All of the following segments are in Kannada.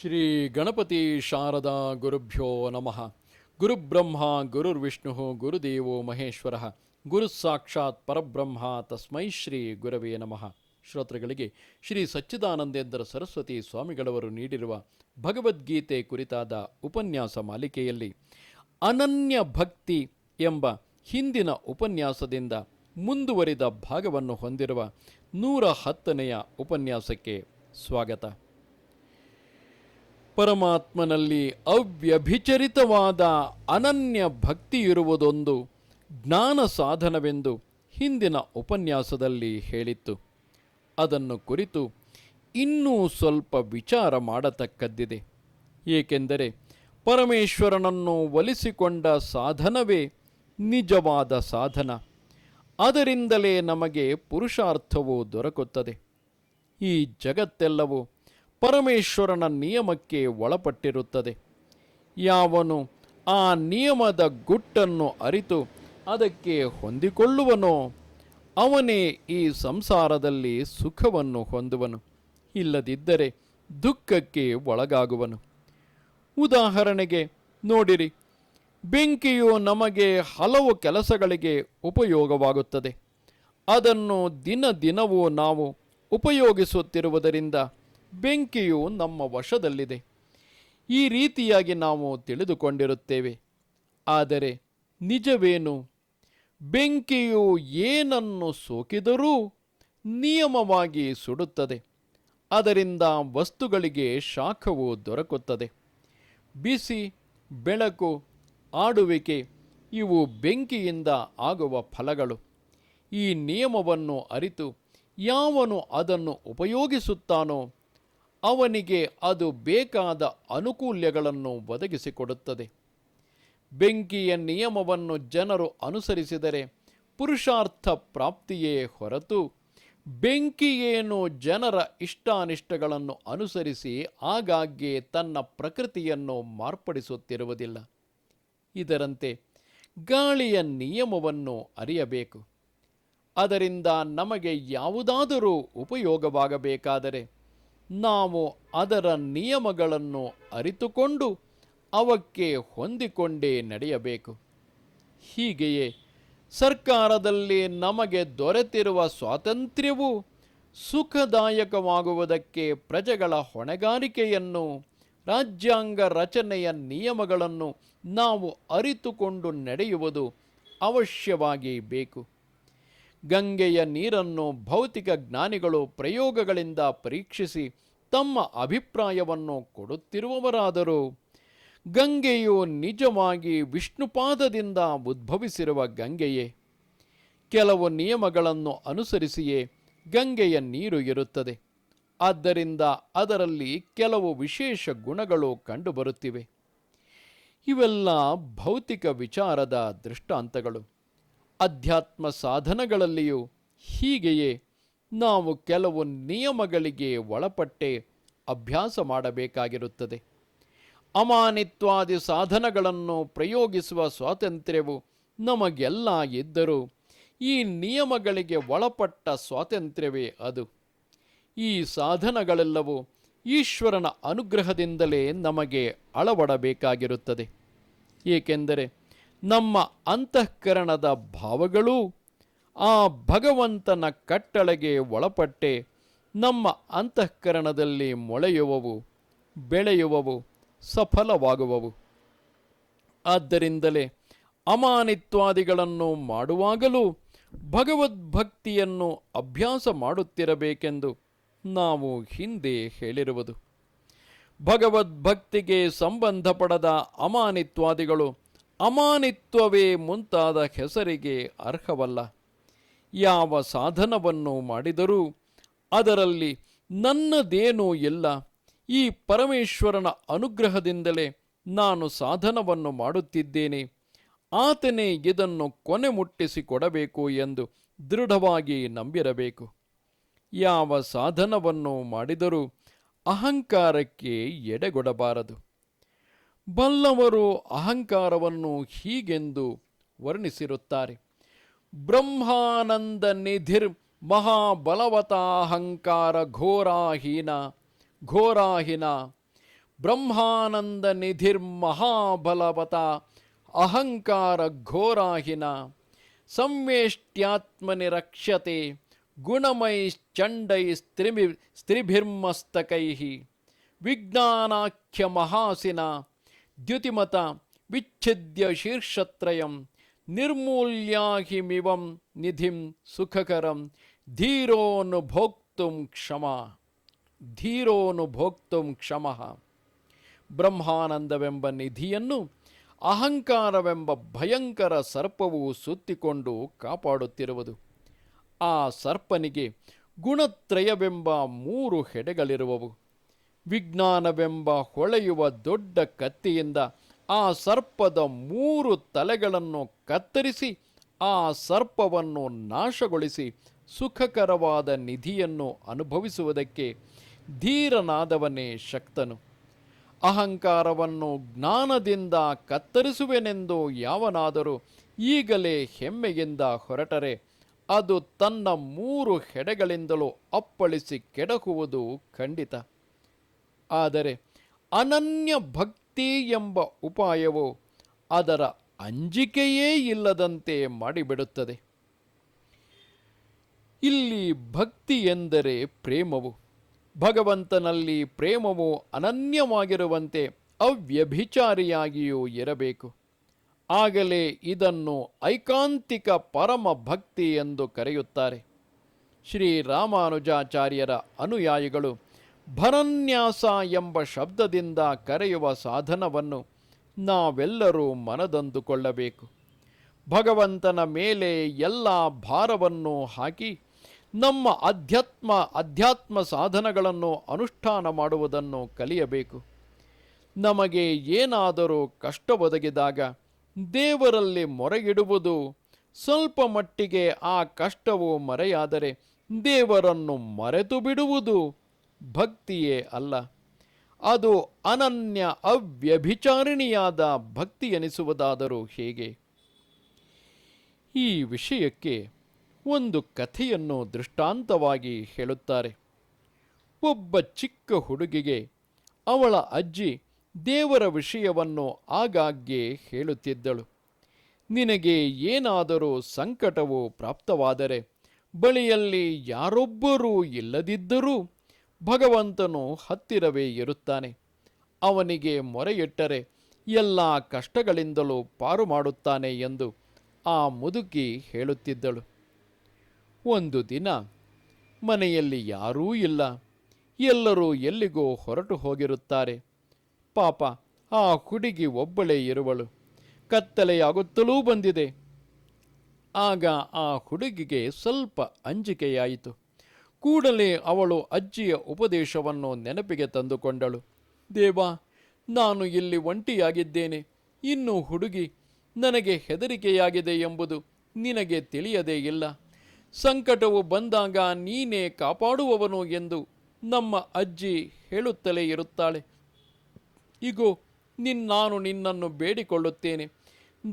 ಶ್ರೀ ಗಣಪತಿ ಶಾರದಾ ಗುರುಭ್ಯೋ ನಮಃ. ಗುರುಬ್ರಹ್ಮ, ಗುರುರ್ವಿಷ್ಣು, ಗುರುದೇವೋ ಮಹೇಶ್ವರ. ಗುರು ಸಾಕ್ಷಾತ್ ಪರಬ್ರಹ್ಮ ತಸ್ಮೈ ಶ್ರೀ ಗುರವೇ ನಮಃ. ಶ್ರೋತೃಗಳಿಗೆ ಶ್ರೀ ಸಚ್ಚಿದಾನಂದೇಂದ್ರ ಸರಸ್ವತಿ ಸ್ವಾಮಿಗಳವರು ನೀಡಿರುವ ಭಗವದ್ಗೀತೆ ಕುರಿತಾದ ಉಪನ್ಯಾಸ ಮಾಲಿಕೆಯಲ್ಲಿ ಅನನ್ಯ ಭಕ್ತಿ ಎಂಬ ಹಿಂದಿನ ಉಪನ್ಯಾಸದಿಂದ ಮುಂದುವರಿದ ಭಾಗವನ್ನು ಹೊಂದಿರುವ ನೂರ ಹತ್ತನೆಯ ಉಪನ್ಯಾಸಕ್ಕೆ ಸ್ವಾಗತ. ಪರಮಾತ್ಮನಲ್ಲಿ ಅವ್ಯಭಿಚರಿತವಾದ ಅನನ್ಯ ಭಕ್ತಿ ಇರುವುದೊಂದು ಜ್ಞಾನ ಸಾಧನವೆಂದು ಹಿಂದಿನ ಉಪನ್ಯಾಸದಲ್ಲಿ ಹೇಳಿತ್ತು. ಅದನ್ನು ಕುರಿತು ಇನ್ನೂ ಸ್ವಲ್ಪ ವಿಚಾರ ಮಾಡತಕ್ಕದ್ದಿದೆ. ಏಕೆಂದರೆ ಪರಮೇಶ್ವರನನ್ನು ಒಲಿಸಿಕೊಂಡ ಸಾಧನವೇ ನಿಜವಾದ ಸಾಧನ. ಅದರಿಂದಲೇ ನಮಗೆ ಪುರುಷಾರ್ಥವು ದೊರಕುತ್ತದೆ. ಈ ಜಗತ್ತೆಲ್ಲವೂ ಪರಮೇಶ್ವರನ ನಿಯಮಕ್ಕೆ ಒಳಪಟ್ಟಿರುತ್ತದೆ. ಯಾವನು ಆ ನಿಯಮದ ಗುಟ್ಟನ್ನು ಅರಿತು ಅದಕ್ಕೆ ಹೊಂದಿಕೊಳ್ಳುವನೋ, ಅವನೇ ಈ ಸಂಸಾರದಲ್ಲಿ ಸುಖವನ್ನು ಹೊಂದುವನು. ಇಲ್ಲದಿದ್ದರೆ ದುಃಖಕ್ಕೆ ಒಳಗಾಗುವನು. ಉದಾಹರಣೆಗೆ ನೋಡಿರಿ, ಬೆಂಕಿಯು ನಮಗೆ ಹಲವು ಕೆಲಸಗಳಿಗೆ ಉಪಯೋಗವಾಗುತ್ತದೆ. ಅದನ್ನು ದಿನ ದಿನವೂ ನಾವು ಉಪಯೋಗಿಸುತ್ತಿರುವುದರಿಂದ ಬೆಂಕಿಯು ನಮ್ಮ ವಶದಲ್ಲಿದೆ. ಈ ರೀತಿಯಾಗಿ ನಾವು ತಿಳಿದುಕೊಂಡಿರುತ್ತೇವೆ. ಆದರೆ ನಿಜವೇನು? ಬೆಂಕಿಯು ಏನನ್ನು ಸೋಕಿದರೂ ನಿಯಮವಾಗಿ ಸುಡುತ್ತದೆ. ಅದರಿಂದ ವಸ್ತುಗಳಿಗೆ ಶಾಖವು ದೊರಕುತ್ತದೆ. ಬಿಸಿ, ಬೆಳಕು, ಆಡುವಿಕೆ ಇವು ಬೆಂಕಿಯಿಂದ ಆಗುವ ಫಲಗಳು. ಈ ನಿಯಮವನ್ನು ಅರಿತು ಯಾವನು ಅದನ್ನು ಉಪಯೋಗಿಸುತ್ತಾನೋ ಅವನಿಗೆ ಅದು ಬೇಕಾದ ಅನುಕೂಲ್ಯಗಳನ್ನು ಒದಗಿಸಿಕೊಡುತ್ತದೆ. ಬೆಂಕಿಯ ನಿಯಮವನ್ನು ಜನರು ಅನುಸರಿಸಿದರೆ ಪುರುಷಾರ್ಥ ಪ್ರಾಪ್ತಿಯೇ ಹೊರತು ಬೆಂಕಿಯೇನು ಜನರ ಇಷ್ಟಾನಿಷ್ಟಗಳನ್ನು ಅನುಸರಿಸಿ ಆಗಾಗ್ಗೆ ತನ್ನ ಪ್ರಕೃತಿಯನ್ನು ಮಾರ್ಪಡಿಸುತ್ತಿರುವುದಿಲ್ಲ. ಇದರಂತೆ ಗಾಳಿಯ ನಿಯಮವನ್ನು ಅರಿಯಬೇಕು. ಅದರಿಂದ ನಮಗೆ ಯಾವುದಾದರೂ ಉಪಯೋಗವಾಗಬೇಕಾದರೆ ನಾವು ಅದರ ನಿಯಮಗಳನ್ನು ಅರಿತುಕೊಂಡು ಅವಕ್ಕೆ ಹೊಂದಿಕೊಂಡೇ ನಡೆಯಬೇಕು. ಹೀಗೆಯೇ ಸರ್ಕಾರದಲ್ಲಿ ನಮಗೆ ದೊರೆತಿರುವ ಸ್ವಾತಂತ್ರ್ಯವು ಸುಖದಾಯಕವಾಗುವುದಕ್ಕೆ ಪ್ರಜೆಗಳ ಹೊಣೆಗಾರಿಕೆಯನ್ನು, ರಾಜ್ಯಾಂಗ ರಚನೆಯ ನಿಯಮಗಳನ್ನು ನಾವು ಅರಿತುಕೊಂಡು ನಡೆಯುವುದು ಅವಶ್ಯವಾಗಿ ಬೇಕು. ಗಂಗೆಯ ನೀರನ್ನು ಭೌತಿಕ ಜ್ಞಾನಿಗಳು ಪ್ರಯೋಗಗಳಿಂದ ಪರೀಕ್ಷಿಸಿ ತಮ್ಮ ಅಭಿಪ್ರಾಯವನ್ನು ಕೊಡುತ್ತಿರುವವರಾದರೂ. ಗಂಗೆಯು ನಿಜವಾಗಿ ವಿಷ್ಣುಪಾದದಿಂದ ಉದ್ಭವಿಸಿರುವ ಗಂಗೆಯೇ. ಕೆಲವು ನಿಯಮಗಳನ್ನು ಅನುಸರಿಸಿಯೇ ಗಂಗೆಯ ನೀರು ಇರುತ್ತದೆ. ಆದ್ದರಿಂದ ಅದರಲ್ಲಿ ಕೆಲವು ವಿಶೇಷ ಗುಣಗಳು ಕಂಡುಬರುತ್ತಿವೆ. ಇವೆಲ್ಲ ಭೌತಿಕ ವಿಚಾರದ ದೃಷ್ಟಾಂತಗಳು. ಅಧ್ಯಾತ್ಮ ಸಾಧನಗಳಲ್ಲಿಯೂ ಹೀಗೆಯೇ ನಾವು ಕೆಲವು ನಿಯಮಗಳಿಗೆ ಒಳಪಟ್ಟೆ ಅಭ್ಯಾಸ ಮಾಡಬೇಕಾಗಿರುತ್ತದೆ. ಅಮಾನಿತ್ವಾದಿ ಸಾಧನಗಳನ್ನು ಪ್ರಯೋಗಿಸುವ ಸ್ವಾತಂತ್ರ್ಯವು ನಮಗೆಲ್ಲ ಇದ್ದರೂ ಈ ನಿಯಮಗಳಿಗೆ ಒಳಪಟ್ಟ ಸ್ವಾತಂತ್ರ್ಯವೇ ಅದು. ಈ ಸಾಧನಗಳೆಲ್ಲವೂ ಈಶ್ವರನ ಅನುಗ್ರಹದಿಂದಲೇ ನಮಗೆ ಅಳವಡಬೇಕಾಗಿರುತ್ತದೆ. ಏಕೆಂದರೆ ನಮ್ಮ ಅಂತಃಕರಣದ ಭಾವಗಳು ಆ ಭಗವಂತನ ಕಟ್ಟಳೆಗೆ ಒಳಪಟ್ಟೆ ನಮ್ಮ ಅಂತಃಕರಣದಲ್ಲಿ ಮೊಳೆಯುವವು, ಬೆಳೆಯುವವು, ಸಫಲವಾಗುವವು. ಆದ್ದರಿಂದಲೇ ಅಮಾನಿತ್ವಾದಿಗಳನ್ನು ಮಾಡುವಾಗಲೂ ಭಗವದ್ಭಕ್ತಿಯನ್ನು ಅಭ್ಯಾಸ ಮಾಡುತ್ತಿರಬೇಕೆಂದು ನಾವು ಹಿಂದೆ ಹೇಳಿರುವುದು. ಭಗವದ್ಭಕ್ತಿಗೆ ಸಂಬಂಧಪಡದ ಅಮಾನಿತ್ವಾದಿಗಳು ಅಮಾನಿತ್ವವೇ ಮುಂತಾದ ಹೆಸರಿಗೆ ಅರ್ಹವಲ್ಲ. ಯಾವ ಸಾಧನವನ್ನು ಮಾಡಿದರೂ ಅದರಲ್ಲಿ ನನ್ನದೇನೂ ಇಲ್ಲ. ಈ ಪರಮೇಶ್ವರನ ಅನುಗ್ರಹದಿಂದಲೇ ನಾನು ಸಾಧನವನ್ನು ಮಾಡುತ್ತಿದ್ದೇನೆ. ಆತನೇ ಇದನ್ನು ಕೊನೆ ಮುಟ್ಟಿಸಿಕೊಡಬೇಕು ಎಂದು ದೃಢವಾಗಿ ನಂಬಿರಬೇಕು. ಯಾವ ಸಾಧನವನ್ನು ಮಾಡಿದರೂ ಅಹಂಕಾರಕ್ಕೆ ಎಡೆಗೊಡಬಾರದು. ಬಲ್ಲವರು ಅಹಂಕಾರವನ್ನು ಹೀಗೆಂದು ವರ್ಣಿಸಿರುತ್ತಾರೆ. ಬ್ರಹ್ಮಾನಂದ ನಿಧಿರ್ ಮಹಾಬಲವತಾಹಂಕಾರ ಘೋರಾಹೀನ ಘೋರಾಹೀನ. ಬ್ರಹ್ಮಾನಂದ ನಿಧಿರ್ ಮಹಾಬಲವತ, ಅಹಂಕಾರ ಘೋರಾಹೀನ. ಸಂವೇಷ್ಟ್ಯಾತ್ಮನಿ ಚಂಡೈ ಗುಣಮೈಶ್ಚಂಡೈಸ್ತ್ರಿಭಿ ಸ್ತ್ರಿಭಿರ್ಮಸ್ತಕೈ ವಿಜ್ಞಾನಾಖ್ಯ ಮಹಾಸಿನ ದ್ಯುತಿಮತ ವಿಚ್ಛಿದ್ಯ ಶೀರ್ಷತ್ರಯಂ ನಿರ್ಮೂಲ್ಯಾಹಿಮಿವಂ ನಿಧಿಂ ಸುಖಕರಂ ಧೀರೋನುಭೋಕ್ತುಂ ಕ್ಷಮ. ಧೀರೋನುಭೋಕ್ತುಂ ಕ್ಷಮಃ. ಬ್ರಹ್ಮಾನಂದವೆಂಬ ನಿಧಿಯನ್ನು ಅಹಂಕಾರವೆಂಬ ಭಯಂಕರ ಸರ್ಪವು ಸುತ್ತಿಕೊಂಡು ಕಾಪಾಡುತ್ತಿರುವುದು. ಆ ಸರ್ಪನಿಗೆ ಗುಣತ್ರಯವೆಂಬ ಮೂರು ಹೆಡೆಗಳಿರುವವು. ವಿಜ್ಞಾನವೆಂಬ ಹೊಳೆಯುವ ದೊಡ್ಡ ಕತ್ತಿಯಿಂದ ಆ ಸರ್ಪದ ಮೂರು ತಲೆಗಳನ್ನು ಕತ್ತರಿಸಿ, ಆ ಸರ್ಪವನ್ನು ನಾಶಗೊಳಿಸಿ, ಸುಖಕರವಾದ ನಿಧಿಯನ್ನು ಅನುಭವಿಸುವುದಕ್ಕೆ ಧೀರನಾದವನೇ ಶಕ್ತನು. ಅಹಂಕಾರವನ್ನು ಜ್ಞಾನದಿಂದ ಕತ್ತರಿಸುವೆನೆಂದು ಯಾವನಾದರೂ ಈಗಲೇ ಹೆಮ್ಮೆಯಿಂದ ಹೊರಟರೆ, ಅದು ತನ್ನ ಮೂರು ಹೆಡೆಗಳಿಂದಲೂ ಅಪ್ಪಳಿಸಿ ಕೆಡಕುವುದು ಖಂಡಿತ. ಆದರೆ ಅನನ್ಯ ಭಕ್ತಿ ಎಂಬ ಉಪಾಯವು ಅದರ ಅಂಜಿಕೆಯೇ ಇಲ್ಲದಂತೆ ಮಾಡಿಬಿಡುತ್ತದೆ. ಇಲ್ಲಿ ಭಕ್ತಿ ಎಂದರೆ ಪ್ರೇಮವು. ಭಗವಂತನಲ್ಲಿ ಪ್ರೇಮವು ಅನನ್ಯವಾಗಿರುವಂತೆ ಅವ್ಯಭಿಚಾರಿಯಾಗಿಯೂ ಇರಬೇಕು. ಆಗಲೇ ಇದನ್ನು ಐಕಾಂತಿಕ ಪರಮ ಭಕ್ತಿ ಎಂದು ಕರೆಯುತ್ತಾರೆ. ಶ್ರೀ ರಾಮಾನುಜಾಚಾರ್ಯರ ಅನುಯಾಯಿಗಳು ಭರನ್ಯಾಸ ಎಂಬ ಶಬ್ದದಿಂದ ಕರೆಯುವ ಸಾಧನವನ್ನು ನಾವೆಲ್ಲರೂ ಮನದಂದುಕೊಳ್ಳಬೇಕು. ಭಗವಂತನ ಮೇಲೆ ಎಲ್ಲ ಭಾರವನ್ನು ಹಾಕಿ ನಮ್ಮ ಅಧ್ಯಾತ್ಮ ಅಧ್ಯಾತ್ಮ ಸಾಧನಗಳನ್ನು ಅನುಷ್ಠಾನ ಮಾಡುವುದನ್ನು ಕಲಿಯಬೇಕು. ನಮಗೆ ಏನಾದರೂ ಕಷ್ಟ ಒದಗಿದಾಗ ದೇವರಲ್ಲಿ ಮೊರೆಗಿಡುವುದು ಸ್ವಲ್ಪ ಮಟ್ಟಿಗೆ ಆ ಕಷ್ಟವು ಮರೆಯಾದರೆ ದೇವರನ್ನು ಮರೆತು ಬಿಡುವುದು. ಭಕ್ತಿಯೇ ಅಲ್ಲ. ಅದು ಅನನ್ಯ ಅವ್ಯಭಿಚಾರಿಣಿಯಾದ ಭಕ್ತಿ ಎನಿಸುವುದಾದರೂ ಹೇಗೆ? ಈ ವಿಷಯಕ್ಕೆ ಒಂದು ಕಥೆಯನ್ನು ದೃಷ್ಟಾಂತವಾಗಿ ಹೇಳುತ್ತಾರೆ. ಒಬ್ಬ ಚಿಕ್ಕ ಹುಡುಗಿಗೆ ಅವಳ ಅಜ್ಜಿ ದೇವರ ವಿಷಯವನ್ನು ಆಗಾಗ್ಗೆ ಹೇಳುತ್ತಿದ್ದಳು. ನಿನಗೆ ಏನಾದರೂ ಸಂಕಟವು ಪ್ರಾಪ್ತವಾದರೆ ಬಳಿಯಲ್ಲಿ ಯಾರೊಬ್ಬರೂ ಇಲ್ಲದಿದ್ದರೂ ಭಗವಂತನು ಹತ್ತಿರವೇ ಇರುತ್ತಾನೆ. ಅವನಿಗೆ ಮೊರೆಯಿಟ್ಟರೆ ಎಲ್ಲ ಕಷ್ಟಗಳಿಂದಲೂ ಪಾರು ಮಾಡುತ್ತಾನೆ ಎಂದು ಆ ಮುದುಕಿ ಹೇಳುತ್ತಿದ್ದಳು. ಒಂದು ದಿನ ಮನೆಯಲ್ಲಿ ಯಾರೂ ಇಲ್ಲ. ಎಲ್ಲರೂ ಎಲ್ಲಿಗೋ ಹೊರಟು ಹೋಗಿರುತ್ತಾರೆ. ಪಾಪ, ಆ ಹುಡುಗಿ ಒಬ್ಬಳೇ ಇರುವಳು. ಕತ್ತಲೆಯಾಗುತ್ತಲೂ ಬಂದಿದೆ. ಆಗ ಆ ಹುಡುಗಿಗೆ ಸ್ವಲ್ಪ ಅಂಜಿಕೆಯಾಯಿತು. ಕೂಡಲೇ ಅವಳು ಅಜ್ಜಿಯ ಉಪದೇಶವನ್ನು ನೆನಪಿಗೆ ತಂದುಕೊಂಡಳು. ದೇವ, ನಾನು ಇಲ್ಲಿ ಒಂಟಿಯಾಗಿದ್ದೇನೆ. ಇನ್ನು ಹುಡುಗಿ ನನಗೆ ಹೆದರಿಕೆಯಾಗಿದೆ ಎಂಬುದು ನಿನಗೆ ತಿಳಿಯದೇ ಇಲ್ಲ. ಸಂಕಟವು ಬಂದಾಗ ನೀನೇ ಕಾಪಾಡುವವನು ಎಂದು ನಮ್ಮ ಅಜ್ಜಿ ಹೇಳುತ್ತಲೇ ಇರುತ್ತಾಳೆ. ಇಗೋ, ನಿನ್, ನಾನು ನಿನ್ನನ್ನು ಬೇಡಿಕೊಳ್ಳುತ್ತೇನೆ.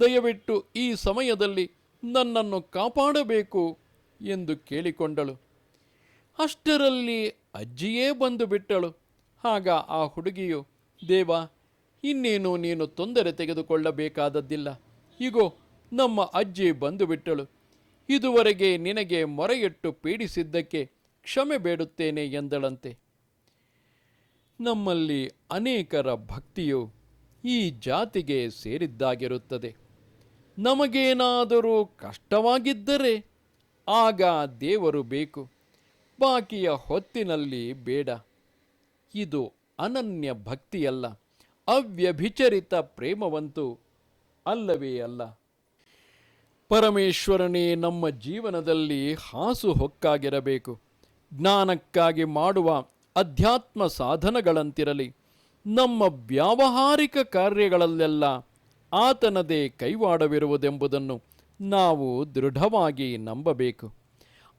ದಯವಿಟ್ಟು ಈ ಸಮಯದಲ್ಲಿ ನನ್ನನ್ನು ಕಾಪಾಡಬೇಕು ಎಂದು ಕೇಳಿಕೊಂಡಳು. ಅಷ್ಟರಲ್ಲಿ ಅಜ್ಜಿಯೇ ಬಂದು ಬಿಟ್ಟಳು. ಆಗ ಆ ಹುಡುಗಿಯು, ದೇವ, ಇನ್ನೇನು ನೀನು ತೊಂದರೆ ತೆಗೆದುಕೊಳ್ಳಬೇಕಾದದ್ದಿಲ್ಲ. ಇಗೋ, ನಮ್ಮ ಅಜ್ಜಿ ಬಂದು ಬಿಟ್ಟಳು. ಇದುವರೆಗೆ ನಿನಗೆ ಮೊರೆಯಿಟ್ಟು ಪೀಡಿಸಿದ್ದಕ್ಕೆ ಕ್ಷಮೆ ಬೇಡುತ್ತೇನೆ ಎಂದಳಂತೆ. ನಮ್ಮಲ್ಲಿ ಅನೇಕರ ಭಕ್ತಿಯು ಈ ಜಾತಿಗೆ ಸೇರಿದ್ದಾಗಿರುತ್ತದೆ. ನಮಗೇನಾದರೂ ಕಷ್ಟವಾಗಿದ್ದರೆ ಆಗ ದೇವರು ಬೇಕು. ಬಾಕಿಯ ಹೊತ್ತಿನಲ್ಲಿ ಬೇಡ. ಇದು ಅನನ್ಯ ಭಕ್ತಿಯಲ್ಲ, ಅವ್ಯಭಿಚರಿತ ಪ್ರೇಮವಂತೂ ಅಲ್ಲವೇ ಅಲ್ಲ. ಪರಮೇಶ್ವರನೇ, ನಮ್ಮ ಜೀವನದಲ್ಲಿ ಹಾಸು ಹೊಕ್ಕಾಗಿರಬೇಕು. ಜ್ಞಾನಕ್ಕಾಗಿ ಮಾಡುವ ಅಧ್ಯಾತ್ಮ ಸಾಧನಗಳಂತಿರಲಿ. ನಮ್ಮ ವ್ಯಾವಹಾರಿಕ ಕಾರ್ಯಗಳಲ್ಲೆಲ್ಲ ಆತನದೇ ಕೈವಾಡವಿರುವುದೆಂಬುದನ್ನು ನಾವು ದೃಢವಾಗಿ ನಂಬಬೇಕು.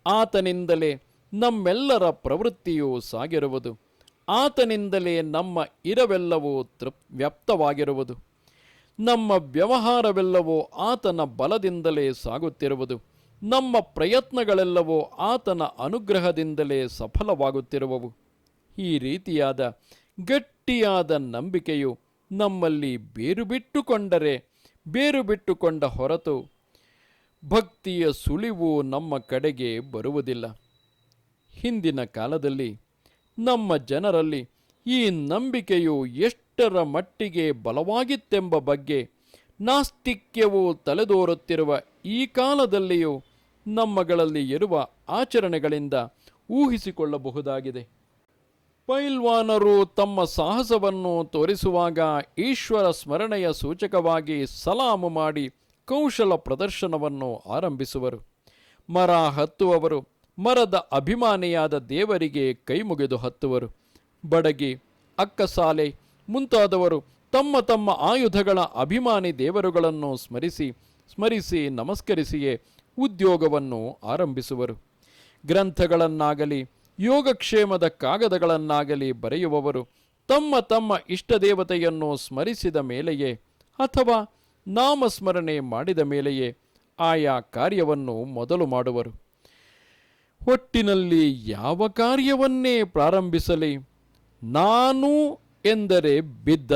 ಆತನಿಂದಲೇ ನಮ್ಮೆಲ್ಲರ ಪ್ರವೃತ್ತಿಯೂ ಸಾಗಿರುವುದು. ಆತನಿಂದಲೇ ನಮ್ಮ ಇರವೆಲ್ಲವೂ ತೃಪ್, ವ್ಯಾಪ್ತವಾಗಿರುವುದು. ನಮ್ಮ ವ್ಯವಹಾರವೆಲ್ಲವೂ ಆತನ ಬಲದಿಂದಲೇ ಸಾಗುತ್ತಿರುವುದು. ನಮ್ಮ ಪ್ರಯತ್ನಗಳೆಲ್ಲವೂ ಆತನ ಅನುಗ್ರಹದಿಂದಲೇ ಸಫಲವಾಗುತ್ತಿರುವವು. ಈ ರೀತಿಯಾದ ಗಟ್ಟಿಯಾದ ನಂಬಿಕೆಯು ನಮ್ಮಲ್ಲಿ ಬೇರು ಬಿಟ್ಟುಕೊಂಡರೆ ಬೇರು ಬಿಟ್ಟುಕೊಂಡ ಹೊರತು ಭಕ್ತಿಯ ಸುಳಿವು ನಮ್ಮ ಕಡೆಗೆ ಬರುವುದಿಲ್ಲ. ಹಿಂದಿನ ಕಾಲದಲ್ಲಿ ನಮ್ಮ ಜನರಲ್ಲಿ ಈ ನಂಬಿಕೆಯು ಎಷ್ಟರ ಮಟ್ಟಿಗೆ ಬಲವಾಗಿತ್ತೆಂಬ ಬಗ್ಗೆ ನಾಸ್ತಿಕ್ಯವು ತಲೆದೋರುತ್ತಿರುವ ಈ ಕಾಲದಲ್ಲಿಯೂ ನಮ್ಮಗಳಲ್ಲಿ ಇರುವ ಆಚರಣೆಗಳಿಂದ ಊಹಿಸಿಕೊಳ್ಳಬಹುದಾಗಿದೆ. ಪೈಲ್ವಾನರು ತಮ್ಮ ಸಾಹಸವನ್ನು ತೋರಿಸುವಾಗ ಈಶ್ವರ ಸ್ಮರಣೆಯ ಸೂಚಕವಾಗಿ ಸಲಾಮು ಮಾಡಿ ಕೌಶಲ ಪ್ರದರ್ಶನವನ್ನು ಆರಂಭಿಸುವರು. ಮರ ಹತ್ತುವವರು ಮರದ ಅಭಿಮಾನಿಯಾದ ದೇವರಿಗೆ ಕೈಮುಗಿದು ಹತ್ತುವರು. ಬಡಗಿ ಅಕ್ಕಸಾಲೆ ಮುಂತಾದವರು ತಮ್ಮ ತಮ್ಮ ಆಯುಧಗಳ ಅಭಿಮಾನಿ ದೇವರುಗಳನ್ನು ಸ್ಮರಿಸಿ ಸ್ಮರಿಸಿ ನಮಸ್ಕರಿಸಿಯೇ ಉದ್ಯೋಗವನ್ನು ಆರಂಭಿಸುವರು. ಗ್ರಂಥಗಳನ್ನಾಗಲಿ, ಯೋಗಕ್ಷೇಮದ ಕಾಗದಗಳನ್ನಾಗಲಿ ಬರೆಯುವವರು ತಮ್ಮ ತಮ್ಮ ಇಷ್ಟದೇವತೆಯನ್ನು ಸ್ಮರಿಸಿದ ಮೇಲೆಯೇ ಅಥವಾ ನಾಮಸ್ಮರಣೆ ಮಾಡಿದ ಮೇಲೆಯೇ ಆಯಾ ಕಾರ್ಯವನ್ನು ಮೊದಲು ಮಾಡುವರು. ಒಟ್ಟಿನಲ್ಲಿ ಯಾವ ಕಾರ್ಯವನ್ನೇ ಪ್ರಾರಂಭಿಸಲಿ, ನಾನು ಎಂದರೆ ಬಿದ್ದ,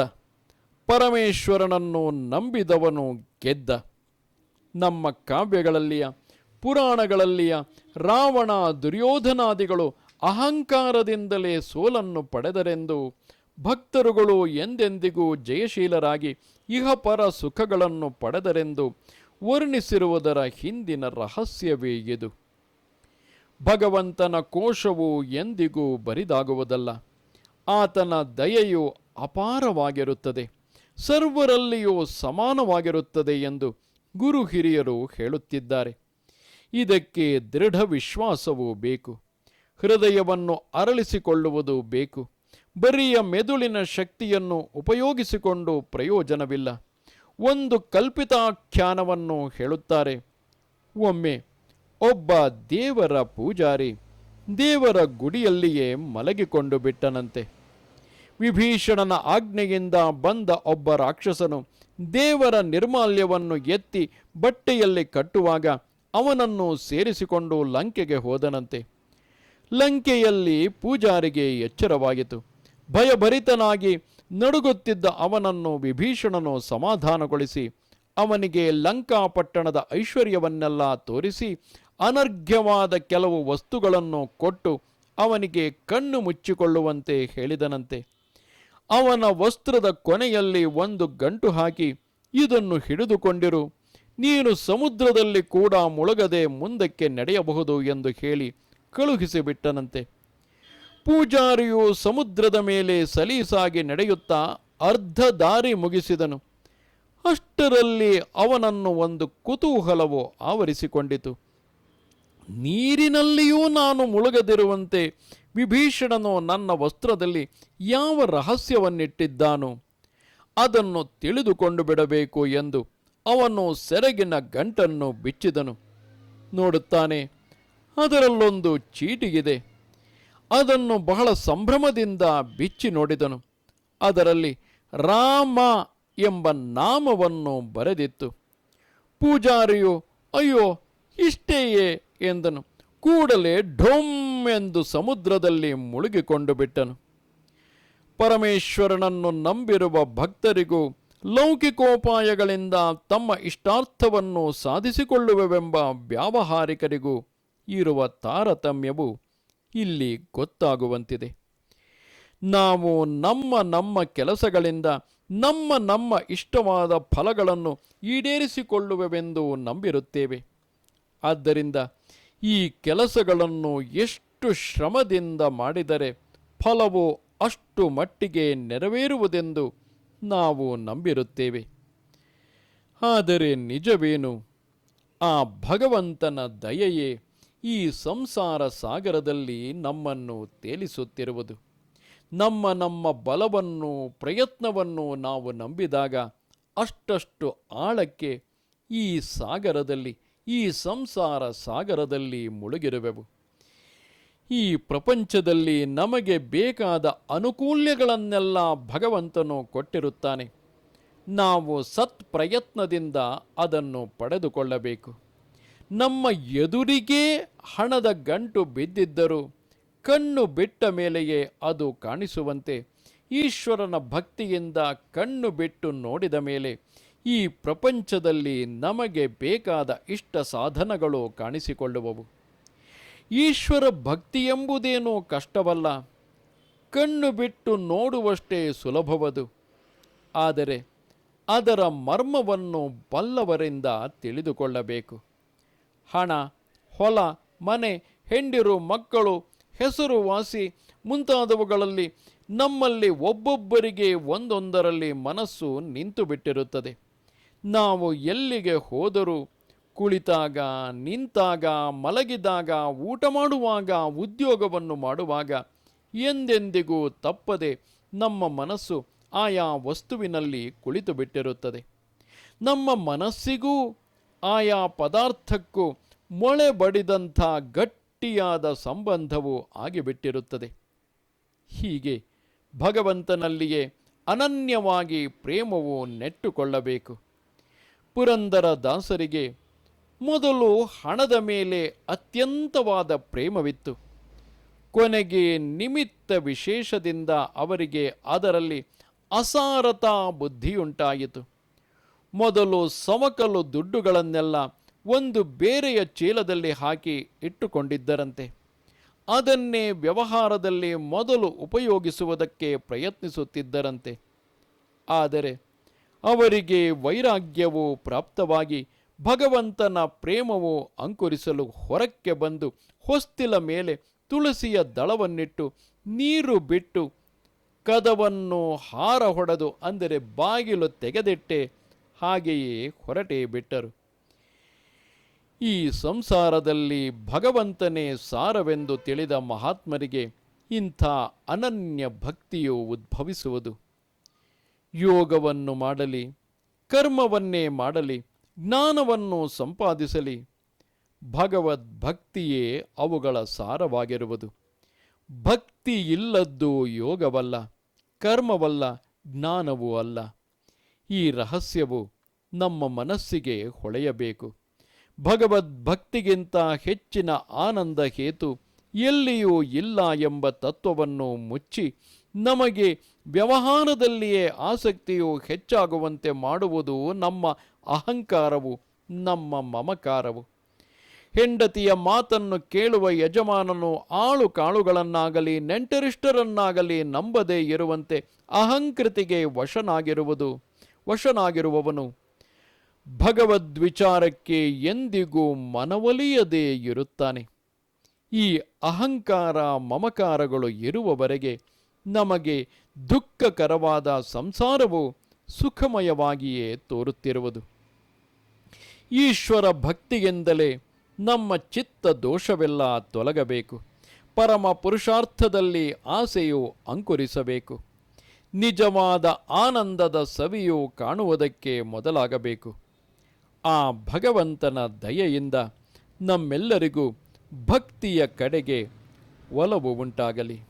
ಪರಮೇಶ್ವರನನ್ನು ನಂಬಿದವನು ಗೆದ್ದ. ನಮ್ಮ ಕಾವ್ಯಗಳಲ್ಲಿಯ, ಪುರಾಣಗಳಲ್ಲಿಯ ರಾವಣ ದುರ್ಯೋಧನಾದಿಗಳು ಅಹಂಕಾರದಿಂದಲೇ ಸೋಲನ್ನು ಪಡೆದರೆಂದು ಭಕ್ತರುಗಳು ಎಂದೆಂದಿಗೂ ಜಯಶೀಲರಾಗಿ ಇಹಪರ ಸುಖಗಳನ್ನು ಪಡೆದರೆಂದು ವರ್ಣಿಸಿರುವುದರ ಹಿಂದಿನ ರಹಸ್ಯವೇ ಇದು. ಭಗವಂತನ ಕೋಶವು ಎಂದಿಗೂ ಬರಿದಾಗುವುದಲ್ಲ. ಆತನ ದಯೆಯು ಅಪಾರವಾಗಿರುತ್ತದೆ. ಸರ್ವರಲ್ಲಿಯೂ ಸಮಾನವಾಗಿರುತ್ತದೆ ಎಂದು ಗುರು ಹಿರಿಯರು ಹೇಳುತ್ತಿದ್ದಾರೆ. ಇದಕ್ಕೆ ದೃಢ ವಿಶ್ವಾಸವೂ ಬೇಕು. ಹೃದಯವನ್ನು ಅರಳಿಸಿಕೊಳ್ಳುವುದು ಬೇಕು. ಬರಿಯ ಮೆದುಳಿನ ಶಕ್ತಿಯನ್ನು ಉಪಯೋಗಿಸಿಕೊಂಡು ಪ್ರಯೋಜನವಿಲ್ಲ. ಒಂದು ಕಲ್ಪಿತಾಖ್ಯಾನವನ್ನು ಹೇಳುತ್ತಾರೆ. ಒಮ್ಮೆ ಒಬ್ಬ ದೇವರ ಪೂಜಾರಿ ದೇವರ ಗುಡಿಯಲ್ಲಿಯೇ ಮಲಗಿಕೊಂಡು ಬಿಟ್ಟನಂತೆ. ವಿಭೀಷಣನ ಆಜ್ಞೆಯಿಂದ ಬಂದ ಒಬ್ಬ ರಾಕ್ಷಸನು ದೇವರ ನಿರ್ಮಾಲ್ಯವನ್ನು ಎತ್ತಿ ಬಟ್ಟೆಯಲ್ಲಿ ಕಟ್ಟುವಾಗ ಅವನನ್ನು ಸೇರಿಸಿಕೊಂಡು ಲಂಕೆಗೆ ಹೋದನಂತೆ. ಲಂಕೆಯಲ್ಲಿ ಪೂಜಾರಿಗೆ ಎಚ್ಚರವಾಯಿತು. ಭಯಭರಿತನಾಗಿ ನಡುಗುತ್ತಿದ್ದ ಅವನನ್ನು ವಿಭೀಷಣನು ಸಮಾಧಾನಗೊಳಿಸಿ ಅವನಿಗೆ ಲಂಕಾಪಟ್ಟಣದ ಐಶ್ವರ್ಯವನ್ನೆಲ್ಲ ತೋರಿಸಿ ಅನರ್ಘ್ಯವಾದ ಕೆಲವು ವಸ್ತುಗಳನ್ನು ಕೊಟ್ಟು ಅವನಿಗೆ ಕಣ್ಣು ಮುಚ್ಚಿಕೊಳ್ಳುವಂತೆ ಹೇಳಿದನಂತೆ. ಅವನ ವಸ್ತ್ರದ ಕೊನೆಯಲ್ಲಿ ಒಂದು ಗಂಟು ಹಾಕಿ, ಇದನ್ನು ಹಿಡಿದುಕೊಂಡಿರು. ನೀನು ಸಮುದ್ರದಲ್ಲಿ ಕೂಡ ಮುಳುಗದೆ ಮುಂದಕ್ಕೆ ನಡೆಯಬಹುದು ಎಂದು ಹೇಳಿ ಕಳುಹಿಸಿಬಿಟ್ಟನಂತೆ. ಪೂಜಾರಿಯು ಸಮುದ್ರದ ಮೇಲೆ ಸಲೀಸಾಗಿ ನಡೆಯುತ್ತಾ ಅರ್ಧ ದಾರಿ ಮುಗಿಸಿದನು. ಅಷ್ಟರಲ್ಲಿ ಅವನನ್ನು ಒಂದು ಕುತೂಹಲವು ಆವರಿಸಿಕೊಂಡಿತು. ನೀರಿನಲ್ಲಿಯೂ ನಾನು ಮುಳುಗದಿರುವಂತೆ ವಿಭೀಷಣನು ನನ್ನ ವಸ್ತ್ರದಲ್ಲಿ ಯಾವ ರಹಸ್ಯವನ್ನಿಟ್ಟಿದ್ದಾನೋ? ಅದನ್ನು ತಿಳಿದುಕೊಂಡು ಬಿಡಬೇಕು ಎಂದು ಅವನು ಸೆರಗಿನ ಗಂಟನ್ನು ಬಿಚ್ಚಿದನು. ನೋಡುತ್ತಾನೆ, ಅದರಲ್ಲೊಂದು ಚೀಟಿಗಿದೆ ಅದನ್ನು ಬಹಳ ಸಂಭ್ರಮದಿಂದ ಬಿಚ್ಚಿ ನೋಡಿದನು. ಅದರಲ್ಲಿ ರಾಮ ಎಂಬ ನಾಮವನ್ನು ಬರೆದಿತ್ತು. ಪೂಜಾರಿಯು, ಅಯ್ಯೋ, ಇಷ್ಟೇಯೇ? ಎಂದನು. ಕೂಡಲೇ ಢೊಮ್ ಎಂದು ಸಮುದ್ರದಲ್ಲಿ ಮುಳುಗಿಕೊಂಡು ಬಿಟ್ಟನು. ಪರಮೇಶ್ವರನನ್ನು ನಂಬಿರುವ ಭಕ್ತರಿಗೂ ಲೌಕಿಕೋಪಾಯಗಳಿಂದ ತಮ್ಮ ಇಷ್ಟಾರ್ಥವನ್ನು ಸಾಧಿಸಿಕೊಳ್ಳುವೆವೆಂಬ ವ್ಯಾವಹಾರಿಕರಿಗೂ ಇರುವ ತಾರತಮ್ಯವು ಇಲ್ಲಿ ಗೊತ್ತಾಗುವಂತಿದೆ. ನಾವು ನಮ್ಮ ನಮ್ಮ ಕೆಲಸಗಳಿಂದ ನಮ್ಮ ನಮ್ಮ ಇಷ್ಟವಾದ ಫಲಗಳನ್ನು ಈಡೇರಿಸಿಕೊಳ್ಳುವೆವೆಂದು ನಂಬಿರುತ್ತೇವೆ. ಆದ್ದರಿಂದ ಈ ಕೆಲಸಗಳನ್ನು ಎಷ್ಟು ಶ್ರಮದಿಂದ ಮಾಡಿದರೆ ಫಲವು ಅಷ್ಟು ಮಟ್ಟಿಗೆ ನೆರವೇರುವುದೆಂದು ನಾವು ನಂಬಿರುತ್ತೇವೆ. ಆದರೆ ನಿಜವೇನು? ಆ ಭಗವಂತನ ದಯೆಯೇ ಈ ಸಂಸಾರ ಸಾಗರದಲ್ಲಿ ನಮ್ಮನ್ನು ತೇಲಿಸುತ್ತಿರುವುದು. ನಮ್ಮ ನಮ್ಮ ಬಲವನ್ನು, ಪ್ರಯತ್ನವನ್ನು ನಾವು ನಂಬಿದಾಗ ಅಷ್ಟಷ್ಟು ಆಳಕ್ಕೆ ಈ ಸಾಗರದಲ್ಲಿ ಈ ಸಂಸಾರ ಸಾಗರದಲ್ಲಿ ಮುಳುಗಿರುವೆವು. ಈ ಪ್ರಪಂಚದಲ್ಲಿ ನಮಗೆ ಬೇಕಾದ ಅನುಕೂಲ್ಯಗಳನ್ನೆಲ್ಲ ಭಗವಂತನು ಕೊಟ್ಟಿರುತ್ತಾನೆ. ನಾವು ಸತ್ ಪ್ರಯತ್ನದಿಂದ ಅದನ್ನು ಪಡೆದುಕೊಳ್ಳಬೇಕು. ನಮ್ಮ ಎದುರಿಗೇ ಹಣದ ಗಂಟು ಬಿದ್ದಿದ್ದರೂ ಕಣ್ಣು ಬಿಟ್ಟ ಮೇಲೆಯೇ ಅದು ಕಾಣಿಸುವಂತೆ, ಈಶ್ವರನ ಭಕ್ತಿಯಿಂದ ಕಣ್ಣು ಬಿಟ್ಟು ನೋಡಿದ ಮೇಲೆ ಈ ಪ್ರಪಂಚದಲ್ಲಿ ನಮಗೆ ಬೇಕಾದ ಇಷ್ಟ ಸಾಧನಗಳು ಕಾಣಿಸಿಕೊಳ್ಳುವವು. ಈಶ್ವರ ಭಕ್ತಿ ಎಂಬುದೇನೋ ಕಷ್ಟವಲ್ಲ. ಕಣ್ಣು ಬಿಟ್ಟು ನೋಡುವಷ್ಟೇ ಸುಲಭವದು. ಆದರೆ ಅದರ ಮರ್ಮವನ್ನು ಬಲ್ಲವರಿಂದ ತಿಳಿದುಕೊಳ್ಳಬೇಕು. ಹಣ, ಹೊಲ, ಮನೆ, ಹೆಂಡಿರು, ಮಕ್ಕಳು ಹೆಸರುವಾಸಿ ಮುಂತಾದವುಗಳಲ್ಲಿ ನಮ್ಮಲ್ಲಿ ಒಬ್ಬೊಬ್ಬರಿಗೆ ಒಂದೊಂದರಲ್ಲಿ ಮನಸ್ಸು ನಿಂತು ಬಿಟ್ಟಿರುತ್ತದೆ ನಾವು ಎಲ್ಲಿಗೆ ಹೋದರೂ ಕುಳಿತಾಗ, ನಿಂತಾಗ, ಮಲಗಿದಾಗ, ಊಟ ಮಾಡುವಾಗ, ಉದ್ಯೋಗವನ್ನು ಮಾಡುವಾಗ ಎಂದೆಂದಿಗೂ ತಪ್ಪದೆ ನಮ್ಮ ಮನಸ್ಸು ಆಯಾ ವಸ್ತುವಿನಲ್ಲಿ ಕುಳಿತು ಬಿಟ್ಟಿರುತ್ತದೆ. ನಮ್ಮ ಮನಸ್ಸಿಗೂ ಆಯಾ ಪದಾರ್ಥಕ್ಕೂ ಮೊಳೆ ಬಡಿದಂಥ ಗಟ್ಟಿಯಾದ ಸಂಬಂಧವು ಆಗಿಬಿಟ್ಟಿರುತ್ತದೆ. ಹೀಗೆ ಭಗವಂತನಲ್ಲಿಯೇ ಅನನ್ಯವಾಗಿ ಪ್ರೇಮವು ನೆಟ್ಟುಕೊಳ್ಳಬೇಕು. ಪುರಂದರ ದಾಸರಿಗೆ ಮೊದಲು ಹಣದ ಮೇಲೆ ಅತ್ಯಂತವಾದ ಪ್ರೇಮವಿತ್ತು. ಕೊನೆಗೆ ನಿಮಿತ್ತ ವಿಶೇಷದಿಂದ ಅವರಿಗೆ ಅದರಲ್ಲಿ ಅಸಾರತಾ ಬುದ್ಧಿಯುಂಟಾಯಿತು. ಮೊದಲು ಸವಕಲು ದುಡ್ಡುಗಳನ್ನೆಲ್ಲ ಒಂದು ಬೇರೆಯ ಚೀಲದಲ್ಲಿ ಹಾಕಿ ಇಟ್ಟುಕೊಂಡಿದ್ದರಂತೆ. ಅದನ್ನೇ ವ್ಯವಹಾರದಲ್ಲಿ ಮೊದಲು ಉಪಯೋಗಿಸುವುದಕ್ಕೆ ಪ್ರಯತ್ನಿಸುತ್ತಿದ್ದರಂತೆ. ಆದರೆ ಅವರಿಗೆ ವೈರಾಗ್ಯವು ಪ್ರಾಪ್ತವಾಗಿ ಭಗವಂತನ ಪ್ರೇಮವು ಅಂಕುರಿಸಲು ಹೊರಕ್ಕೆ ಬಂದು ಹೊಸ್ತಿಲ ಮೇಲೆ ತುಳಸಿಯ ದಳವನ್ನಿಟ್ಟು ನೀರು ಬಿಟ್ಟು ಕದವನ್ನು ಹಾರ ಹೊಡೆದು ಅಂದರೆ ಬಾಗಿಲು ತೆಗೆದಿಟ್ಟೆ, ಹಾಗೆಯೇ ಹೊರಟೇ ಬಿಟ್ಟರು. ಈ ಸಂಸಾರದಲ್ಲಿ ಭಗವಂತನೇ ಸಾರವೆಂದು ತಿಳಿದ ಮಹಾತ್ಮರಿಗೆ ಇಂಥ ಅನನ್ಯ ಭಕ್ತಿಯು ಉದ್ಭವಿಸುವುದು. ಯೋಗವನ್ನು ಮಾಡಲಿ, ಕರ್ಮವನ್ನೇ ಮಾಡಲಿ, ಜ್ಞಾನವನ್ನು ಸಂಪಾದಿಸಲಿ. ಭಗವದ್ಭಕ್ತಿಯೇ ಅವುಗಳ ಸಾರವಾಗಿರುವುದು. ಭಕ್ತಿ ಇಲ್ಲದ್ದು ಯೋಗವಲ್ಲ, ಕರ್ಮವಲ್ಲ, ಜ್ಞಾನವೂ ಅಲ್ಲ. ಈ ರಹಸ್ಯವು ನಮ್ಮ ಮನಸ್ಸಿಗೆ ಹೊಳೆಯಬೇಕು. ಭಗವದ್ಭಕ್ತಿಗಿಂತ ಹೆಚ್ಚಿನ ಆನಂದ ಹೇತು ಎಲ್ಲಿಯೂ ಇಲ್ಲ ಎಂಬ ತತ್ವವನ್ನು ಮುಚ್ಚಿ ನಮಗೆ ವ್ಯವಹಾರದಲ್ಲಿಯೇ ಆಸಕ್ತಿಯು ಹೆಚ್ಚಾಗುವಂತೆ ಮಾಡುವುದು ನಮ್ಮ ಅಹಂಕಾರವು, ನಮ್ಮ ಮಮಕಾರವು. ಹೆಂಡತಿಯ ಮಾತನ್ನು ಕೇಳುವ ಯಜಮಾನನು ಆಳು ಕಾಳುಗಳನ್ನಾಗಲಿ, ನೆಂಟರಿಷ್ಟರನ್ನಾಗಲಿ ನಂಬದೇ ಇರುವಂತೆ ಅಹಂಕೃತಿಗೆ ವಶನಾಗಿರುವುದು, ವಶನಾಗಿರುವವನು. ಭಗವದ್ವಿಚಾರಕ್ಕೆ ಎಂದಿಗೂ ಮನವೊಲಿಯದೇ ಇರುತ್ತಾನೆ. ಈ ಅಹಂಕಾರ ಮಮಕಾರಗಳು ಇರುವವರೆಗೆ ನಮಗೆ ದುಃಖಕರವಾದ ಸಂಸಾರವು ಸುಖಮಯವಾಗಿಯೇ ತೋರುತ್ತಿರುವುದು. ಈಶ್ವರ ಭಕ್ತಿಯಿಂದಲೇ ನಮ್ಮ ಚಿತ್ತ ದೋಷವೆಲ್ಲ ತೊಲಗಬೇಕು. ಪರಮ ಪುರುಷಾರ್ಥದಲ್ಲಿ ಆಸೆಯು ಅಂಕುರಿಸಬೇಕು. ನಿಜವಾದ ಆನಂದದ ಸವಿಯು ಕಾಣುವುದಕ್ಕೆ ಮೊದಲಾಗಬೇಕು. ಆ ಭಗವಂತನ ದಯೆಯಿಂದ ನಮ್ಮೆಲ್ಲರಿಗೂ ಭಕ್ತಿಯ ಕಡೆಗೆ ಒಲವು ಉಂಟಾಗಲಿ.